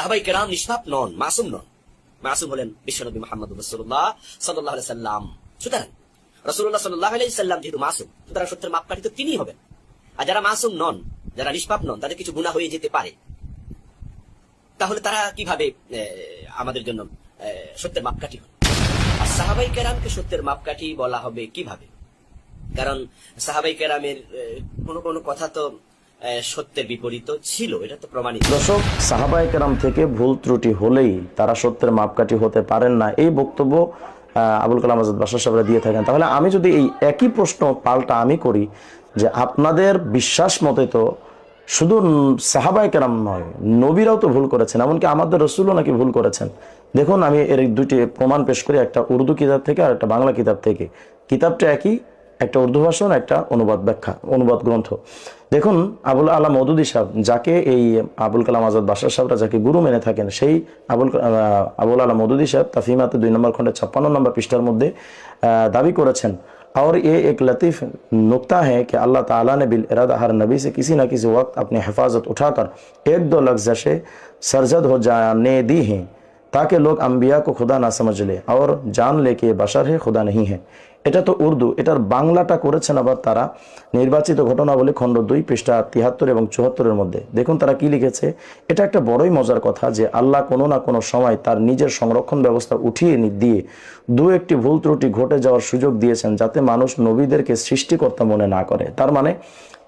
সাহাবাই কেরাম নিষ্পাপ নন, মাসুম নন। মাসুম হলেন বিশ্বনবী মোহাম্মদ রসুল্লাহ সাল্লাহ সাল্লাম। সুতরাং রসুল্লাহ সাল্লাহ আলাই সাল্লাম যেহেতু মাসুম, সুতরাং সত্যের মাপকাঠি তো তিনিই হবেন। আর যারা মাসুম নন, যারা নিষ্পাপ নন, তাদের কিছু গুণা হয়ে যেতে পারে। তাহলে তারা কীভাবে আমাদের জন্য সত্যের মাপকাঠি হন আর সাহাবাই কেরামকে সত্যের মাপকাঠি বলা হবে কীভাবে? কারণ সাহাবাই কেরামের কোনো কোনো কথা তো সত্যের বিপরীত ছিল, এটা তো প্রমাণিত। দর্শক কেরাম থেকে ভুল ত্রুটি হলেই তারা সত্যের মাপকাঠি হতে পারেন না। এই বক্তব্য আবুল কালাম আজাদ বাসার সাহেবরা দিয়ে থাকেন। তাহলে আমি যদি এই একই প্রশ্ন পাল্টা আমি করি, যে আপনাদের বিশ্বাস মতে তো শুধু সাহাবাই কেরাম নয়, নবীরাও তো ভুল করেছেন, এমনকি আমাদের রসুলও নাকি ভুল করেছেন। দেখুন, আমি এর দুটি প্রমাণ পেশ করি, একটা উর্দু কিতাব থেকে আর একটা বাংলা কিতাব থেকে। কিতাবটা একই একটা উর্দু ভাষণ একটা অনুবাদ ব্যাখ্যা অনুবাদ গ্রন্থ দেখুন আবুল আলা মদুদি সাহেব যাকে এই আবুল কালাম আজাদ বাসার সাহেবরা যাকে গুরু মেনে থাকেন সেই আবুল আহ, আবুল আলা মদুদি সাহেব তাফিমাতে দুই নম্বর খন্ডে ছাপ্পান্ন নম্বর পৃষ্ঠার মধ্যে আহ, দাবি করেছেন और ये एक लतीफ़ नुक्ता है कि अल्लाह ताला ने बिल इरादा हर नबी से किसी न किसी वक्त अपनी हिफाजत उठाकर एक दो लफ्ज़शें सरजद हो जाने दी हैं ताकि लोग अम्बिया को खुदा ना समझ ले और जान ले कि ये बशर है खुदा नहीं है এটা তো উর্দু, এটার বাংলাটা করেছেন আবার তারা। নির্বাচিত ঘটনাবলী খণ্ড দুই, পৃষ্ঠা তিয়াত্তর এবং চুয়াত্তরের মধ্যে। দেখুন তারা কি লিখেছে। এটা একটা বড়ই মজার কথা যে আল্লাহ কোনো না কোনো সময় তার নিজের সংরক্ষণ ব্যবস্থা উঠিয়ে দিয়ে দু একটি ভুল ত্রুটি ঘটে যাওয়ার সুযোগ দিয়েছেন যাতে মানুষ নবীদেরকে সৃষ্টিকর্তা মনে না করে। তার মানে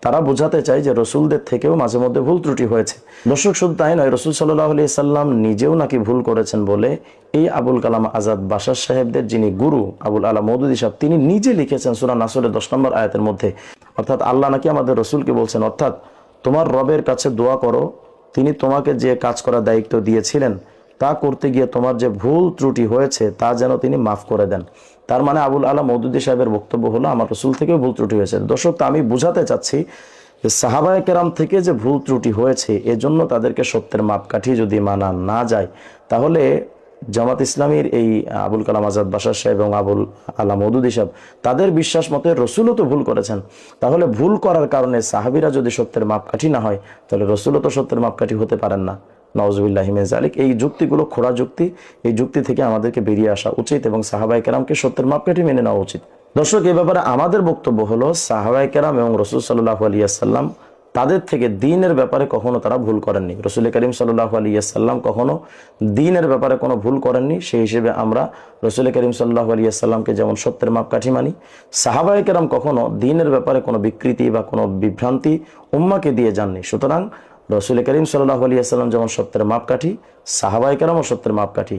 তারা বোঝাতে চায় যে রসুলদের থেকেও মাঝে মধ্যে ভুল ত্রুটি হয়েছে। দর্শক শুধু তাই নয়, রসুল সাল্লাহ আলি সাল্লাম নিজেও নাকি ভুল করেছেন বলে এই আবুল কালাম আজাদ বাসার সাহেবদের যিনি গুরু, আবুল আলা মৌদুদি সাহেব তিনি নিজে লিখেছেন সুরা নাসরের দশ নম্বর আয়াতের মধ্যে। অর্থাৎ আল্লাহ নাকি আমাদের রসুলকে বলছেন, অর্থাৎ তোমার রবের কাছে দোয়া করো, তিনি তোমাকে যে কাজ করার দায়িত্ব দিয়েছিলেন, তা করতে গিয়ে তোমার যে ভুল ত্রুটি হয়েছে, তা যেন তিনি মাফ করে দেন। তার মানে আবুল আলা মৌদুদি সাহেবের বক্তব্য হলো, আমার রসুল থেকেও ভুল ত্রুটি হয়েছে। দর্শক আমি বুঝাতে চাচ্ছি যে সাহাবায় কেরাম থেকে যে ভুল ত্রুটি হয়েছে, এজন্য তাদেরকে সত্যের মাপকাঠি যদি মানা না যায়, তাহলে জামাত ইসলামীর এই আবুল কালাম আজাদ বাসার সাহেব এবং আবুল আলা মৌদুদি সাহেব, তাদের বিশ্বাস মতে রসুলও তো ভুল করেছেন। তাহলে ভুল করার কারণে সাহাবিরা যদি সত্যের মাপকাঠি না হয়, তাহলে রসুলও তো সত্যের মাপকাঠি হতে পারেন না। নওয়াজবিল্লাহ জালিক এই যুক্তিগুলো খোড়া যুক্তি, এই যুক্তি থেকে আমাদেরকে বেরিয়ে আসা উচিত এবং সাহাবাই কেরামকে সত্যের মাপকাঠি মেনে নেওয়া উচিত। দর্শক এই ব্যাপারে আমাদের বক্তব্য হলো সাহাবাই কেরাম এবং রসুল সাল্লাহ আলিয়াল্লাম তাদের থেকে দিনের ব্যাপারে কখনো তারা ভুল করেননি। রসুল করিম সাল্লাহ আলিয়াল্লাম কখনো দিনের ব্যাপারে কোনো ভুল করেননি। সেই হিসেবে আমরা রসুল করিম সাল্লাহ আলিয়াল্লামকে যেমন সত্যের মাপকাঠি মানি সাহাবাই কেরাম কখনো দিনের ব্যাপারে কোনো বিকৃতি বা কোনো বিভ্রান্তি উম্মাকে দিয়ে যাননি। সুতরাং রসুল করিম সাল্লাহ আলিয়াল্লাম যেমন সত্যের মাপকাঠি সাহাবাই কেরামও সত্যের মাপকাঠি।